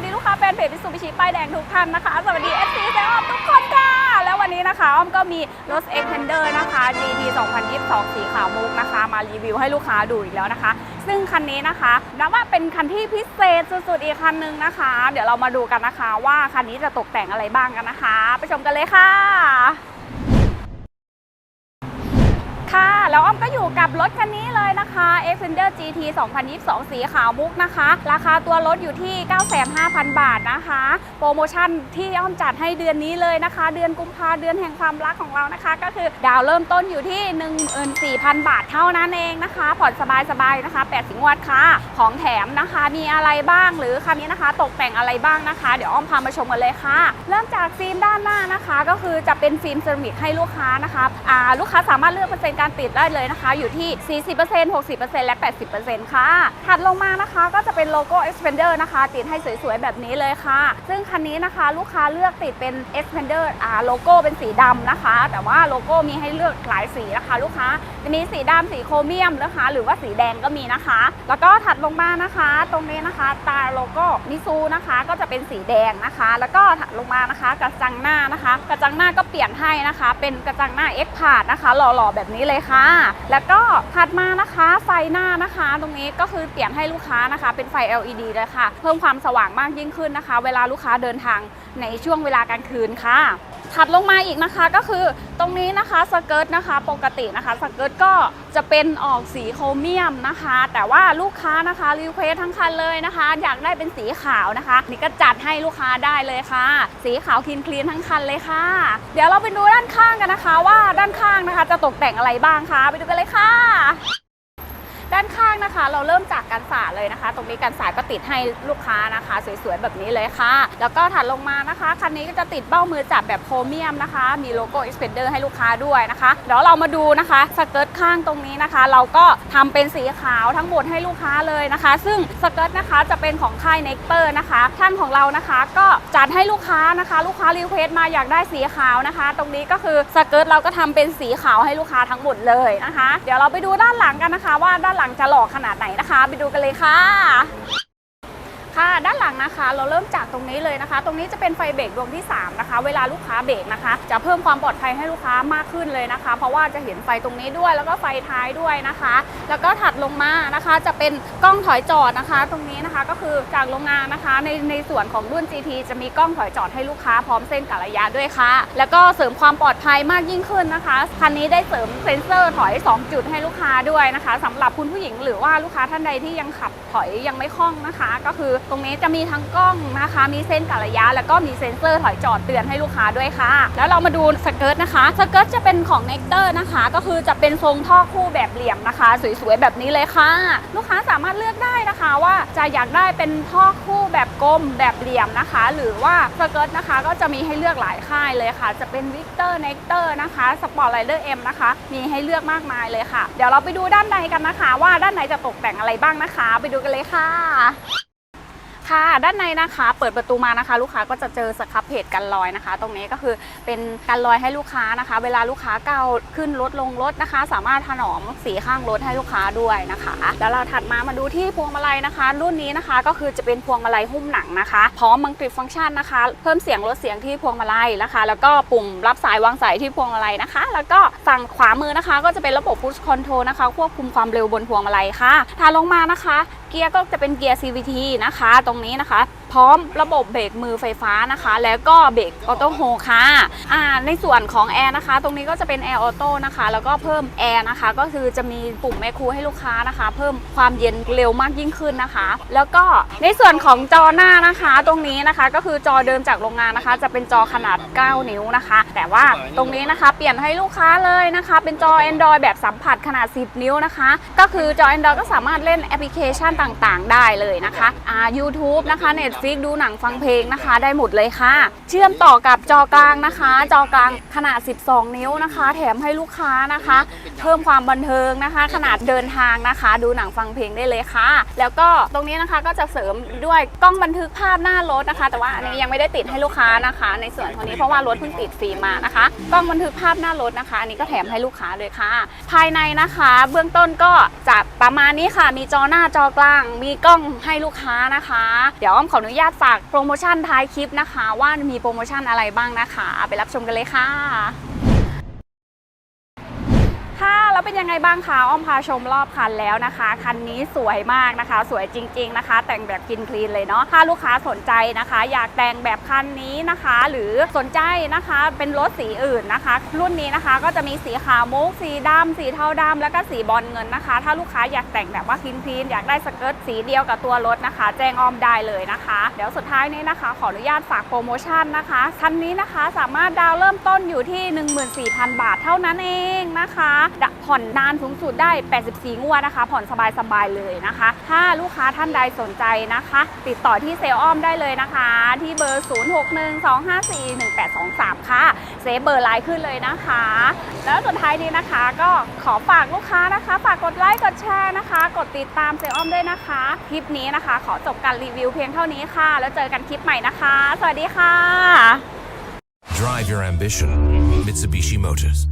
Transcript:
วัสดีลูกค้าแฟนเพจพิสูบิชิป้ายแดงทุกท่านนะคะ สวัสดีเอฟซีแซออมทุกคนค่ะ แล้ววันนี้นะคะอ้อมก็มีรถ Extender นะคะ GT 2022 สีขาวมุกนะคะ มารีวิวให้ลูกค้าดูอีกแล้วนะคะ ซึ่งคันนี้นะคะนับว่าเป็นคันที่พิเศษสุดๆอีกคันหนึ่งนะคะ เดี๋ยวเรามาดูกันนะคะ ว่าคันนี้จะตกแต่งอะไรบ้างกันนะคะ ไปชมกันเลยค่ะ ค่ะ แล้วอ้อมก็อยู่กับรถคันนี้เลยนะคะ Xpander GT 2022 สีขาวมุกนะคะ ราคาตัวรถอยู่ที่ 95,000 บาทนะคะ โปรโมชั่นที่อ้อมจัดให้เดือนนี้เลยนะคะ เดือนกุมภาเดือนแห่งความรักของเรานะคะ ก็คือดาวเริ่มต้นอยู่ที่ 14,000 บาทเท่านั้นเองนะคะ ผ่อนสบายๆนะคะ8สิงวัดค่ะ ของแถมนะคะมีอะไรบ้างหรือคันนี้นะคะ ตกแต่งอะไรบ้างนะคะ เดี๋ยวอ้อมพามาชมกันเลยค่ะ เริ่มจากฟิล์มด้านหน้านะคะ ก็คือจะเป็นฟิล์มเซรามิกให้ลูกค้านะคะ ลูกค้าสามารถเลือกเปอร์เซ็นต์การติดได้เลยนะคะ อยู่ที่ 40% 60%และ 80%ค่ะ ถัดลงมานะคะก็จะเป็นโลโก้ Expander นะคะ ติดให้สวยๆ แบบนี้เลยค่ะ ซึ่งคันนี้นะคะลูกค้าเลือกติดเป็น Expander อ่าโลโก้เป็นสีดำนะคะ แต่ว่าโลโก้มีให้เลือกหลายสีนะคะ ลูกค้าจะมีสีดำสีโครเมียมนะคะ หรือว่าสีแดงก็มีนะคะ แล้วก็ถัดลงมานะคะ ตรงนี้นะคะ ตาโลโก้มิซูนะคะก็จะเป็นสีแดงนะคะ แล้วก็ถัดลงมานะคะ กระจังหน้านะคะ กระจังหน้าก็เปลี่ยนให้นะคะ เป็นกระจังหน้า X พาดนะคะหล่อๆแบบนี้เลยค่ะ แล้วก็ถัดมานะคะไฟหน้านะคะ ตรงนี้ก็คือเปลี่ยนให้ลูกค้านะคะ เป็นไฟ LED เลยค่ะ เพิ่มความสว่างมากยิ่งขึ้นนะคะ เวลาลูกค้าเดินทางในช่วงเวลากลางคืนค่ะ ถัดลงมาอีกนะคะก็คือตรงนี้นะคะสเกิร์ตนะคะปกตินะคะสเกิร์ตก็จะเป็นออกสีโครเมียมนะคะ แต่ว่าลูกค้านะคะรีเควสทั้งคันเลยนะคะ อยากได้เป็นสีขาวนะคะ นี่ก็จัดให้ลูกค้าได้เลยค่ะ สีขาวคลีนคลีนทั้งคันเลยค่ะ เดี๋ยวเราไปดูด้านข้างกันนะคะ ว่าด้านข้างนะคะ จะตกแต่งอะไรบ้างคะไปดูกันเลยค่ะ ด้านข้างนะคะ เราเริ่มจากกันสาดเลยนะคะ ตรงนี้กันสาดก็ติดให้ลูกค้านะคะ สวยๆแบบนี้เลยค่ะ แล้วก็ถัดลงมานะคะคันนี้ก็จะติดเบ้ามือจับแบบโครเมียมนะคะ มีโลโก้ Expander ให้ลูกค้าด้วยนะคะเดี๋ยวเรามาดูนะคะสเกิร์ตข้างตรงนี้นะคะ เราก็ทำเป็นสีขาวทั้งหมดให้ลูกค้าเลยนะคะ ซึ่งสเกิร์ตนะคะจะเป็นของค่ายเน็กเตอร์นะคะท่านของเรานะคะ ก็จัดให้ลูกค้านะคะ ลูกค้ารีเควสมาอยากได้สีขาวนะคะ ตรงนี้ก็คือสเกิร์ตเราก็ทำเป็นสีขาวให้ลูกค้าทั้งหมดเลยนะคะ เดี๋ยวเราไปดูด้านหลังกันนะคะ ว่าด้านหลังจะหล่อขนาดไหนนะคะ ไปดูกันเลยค่ะ ค่ะ ด้านหลังนะคะเราเริ่มจากตรงนี้เลยนะคะ ตรงนี้จะเป็นไฟเบรกดวงที่ 3 นะคะ เวลาลูกค้าเบรกนะคะ จะเพิ่มความปลอดภัยให้ลูกค้ามากขึ้นเลยนะคะ เพราะว่าจะเห็นไฟตรงนี้ด้วยแล้วก็ไฟท้ายด้วยนะคะ แล้วก็ถัดลงมานะคะ จะเป็นกล้องถอยจอดนะคะ ตรงนี้นะคะก็คือจากโรงงานนะคะ ในในส่วนของรุ่น GT จะมีกล้องถอยจอดให้ลูกค้าพร้อมเส้นกะระยะด้วยค่ะ แล้วก็เสริมความปลอดภัยมากยิ่งขึ้นนะคะคันนี้ได้เสริมเซ็นเซอร์ถอย 2 จุดให้ลูกค้าด้วยนะคะสำหรับคุณผู้หญิงหรือว่าลูกค้าท่านใดที่ยังขับถอยยังไม่คล่องนะคะ ก็คือตรงนี้จะมีทั้งกล้องนะคะ มีเส้นกระยะ แล้วก็มีเซ็นเซอร์ถอยจอดเตือนให้ลูกค้าด้วยค่ะ แล้วเรามาดูสเกิร์ตนะคะ สเกิร์ตจะเป็นของเน c เตอร์นะคะ ก็คือจะเป็นทรงท่อคู่แบบเหลี่ยมนะคะ สวยๆแบบนี้เลยค่ะ ลูกค้าสามารถเลือกได้นะคะว่าจะอยากได้เป็นท่อคู่แบบกลมแบบเหลี่ยมนะคะ หรือว่าสเกิร์ตนะคะก็จะมีให้เลือกหลายค่ายเลยค่ะ จะเป็นวิกเตอร์เน c เตอร์นะคะสปอร์ตไ i เดอร์เอ็มนะคะ มีให้เลือกมากมายเลยค่ะ เดี๋ยวเราไปดูด้านในกันนะคะ ว่าด้านในจะตกแต่งอะไรบ้างนะคะ ไปดูกันเลยค่ะ ค่ะ ด้านในนะคะ เปิดประตูมานะคะ ลูกค้าก็จะเจอสครับเพจกันรอยนะคะ ตรงนี้ก็คือเป็นกันรอยให้ลูกค้านะคะ เวลาลูกค้าก้าวขึ้นรถลงรถนะคะ สามารถถนอมสีข้างรถให้ลูกค้าด้วยนะคะ แล้วเราถัดมามาดูที่พวงมาลัยนะคะ รุ่นนี้นะคะก็คือจะเป็นพวงมาลัยหุ้มหนังนะคะ พร้อมมังกรฟังก์ชันนะคะ เพิ่มเสียงลดเสียงที่พวงมาลัยนะคะ แล้วก็ปุ่มรับสายวางสายที่พวงมาลัยนะคะ แล้วก็ฝั่งขวามือนะคะ ก็จะเป็นระบบ push control นะคะ ควบคุมความเร็วบนพวงมาลัยค่ะถัดลงมานะคะเกียร์ก็จะเป็นเกียร์ CVT นะคะ ตรงนี้นะคะ พร้อมระบบเบรกมือไฟฟ้านะคะ แล้วก็เบรกออโต้โฮค่ะอ่าในส่วนของแอร์นะคะ ตรงนี้ก็จะเป็นแอร์ออโต้นะคะ แล้วก็เพิ่มแอร์นะคะ ก็คือจะมีปุ่มแมคคูให้ลูกค้านะคะ เพิ่มความเย็นเร็วมากยิ่งขึ้นนะคะ แล้วก็ในส่วนของจอหน้านะคะ ตรงนี้นะคะก็คือจอเดิมจากโรงงานนะคะ จะเป็นจอขนาด 9 นิ้วนะคะ แต่ว่าตรงนี้นะคะ เปลี่ยนให้ลูกค้าเลยนะคะ เป็นจอ Android แบบสัมผัสขนาด 10 นิ้วนะคะ ก็คือจอ Android ก็สามารถเล่นแอปพลิเคชันต่างๆ ได้เลยนะคะอ่า YouTube นะคะ Netflix ดูหนังฟังเพลงนะคะ ได้หมดเลยค่ะ เชื่อมต่อกับจอกลางนะคะ จอกลางขนาด 12 นิ้วนะคะ แถมให้ลูกค้านะคะ เพิ่มความบันเทิงนะคะ ขนาดเดินทางนะคะ ดูหนังฟังเพลงได้เลยค่ะ แล้วก็ตรงนี้นะคะก็จะเสริมด้วยกล้องบันทึกภาพหน้ารถนะคะ แต่ว่าอันนี้ยังไม่ได้ติดให้ลูกค้านะคะ ในส่วนของนี้เพราะว่ารถเพิ่งติดฟิล์มมานะคะ กล้องบันทึกภาพหน้ารถนะคะ อันนี้ก็แถมให้ลูกค้าเลยค่ะ ภายในนะคะ เบื้องต้นก็จะประมาณนี้ค่ะ มีจอหน้าจอกลาง มีกล้องให้ลูกค้านะคะ เดี๋ยวอ้อมขออนุนุญาตฝากโปรโมชั่นท้ายคลิปนะคะ ว่ามีโปรโมชั่นอะไรบ้างนะคะ ไปรับชมกันเลยค่ะ ค่ะแล้วเป็นยังไงบ้างคะอ้อมพาชมรอบคันแล้วนะคะ คันนี้สวยมากนะคะ สวยจริง ๆนะคะ แต่งแบบกินคลีนเลยเนาะถ้าลูกค้าสนใจนะคะ อยากแต่งแบบคันนี้นะคะ หรือสนใจนะคะเป็นรถสีอื่นนะคะ รุ่นนี้นะคะก็จะมีสีขาวมุกสีดำสีเทาดำแล้วก็สีบอลเงินนะคะ ถ้าลูกค้าอยากแต่งแบบว่าคลีนคลีนอยากได้สเกิร์ตสีเดียวกับตัวรถนะคะ แจ้งอ้อมได้เลยนะคะ เดี๋ยวสุดท้ายนี้นะคะ ขออนุญาตฝากโปรโมชั่นนะคะคันนี้นะคะสามารถดาวน์เริ่มต้นอยู่ที่ 14,000 บาทเท่านั้นเองนะคะดะผ่อนนานสูงสุดได้ 84 งวดนะคะ ผ่อนสบายๆเลยนะคะ ถ้าลูกค้าท่านใดสนใจนะคะ ติดต่อที่เซลอ้อมได้เลยนะคะ ที่เบอร์ 0612541823 ค่ะ เซฟเบอร์ไลน์ขึ้นเลยนะคะ แล้วสุดท้ายนี้นะคะ ก็ขอฝากลูกค้านะคะ ฝากกดไลค์กดแชร์นะคะ กดติดตามเซลอ้อมด้วยนะคะ คลิปนี้นะคะ ขอจบการรีวิวเพียงเท่านี้ค่ะ แล้วเจอกันคลิปใหม่นะคะ สวัสดีค่ะ Drive your ambition. Mitsubishi Motors.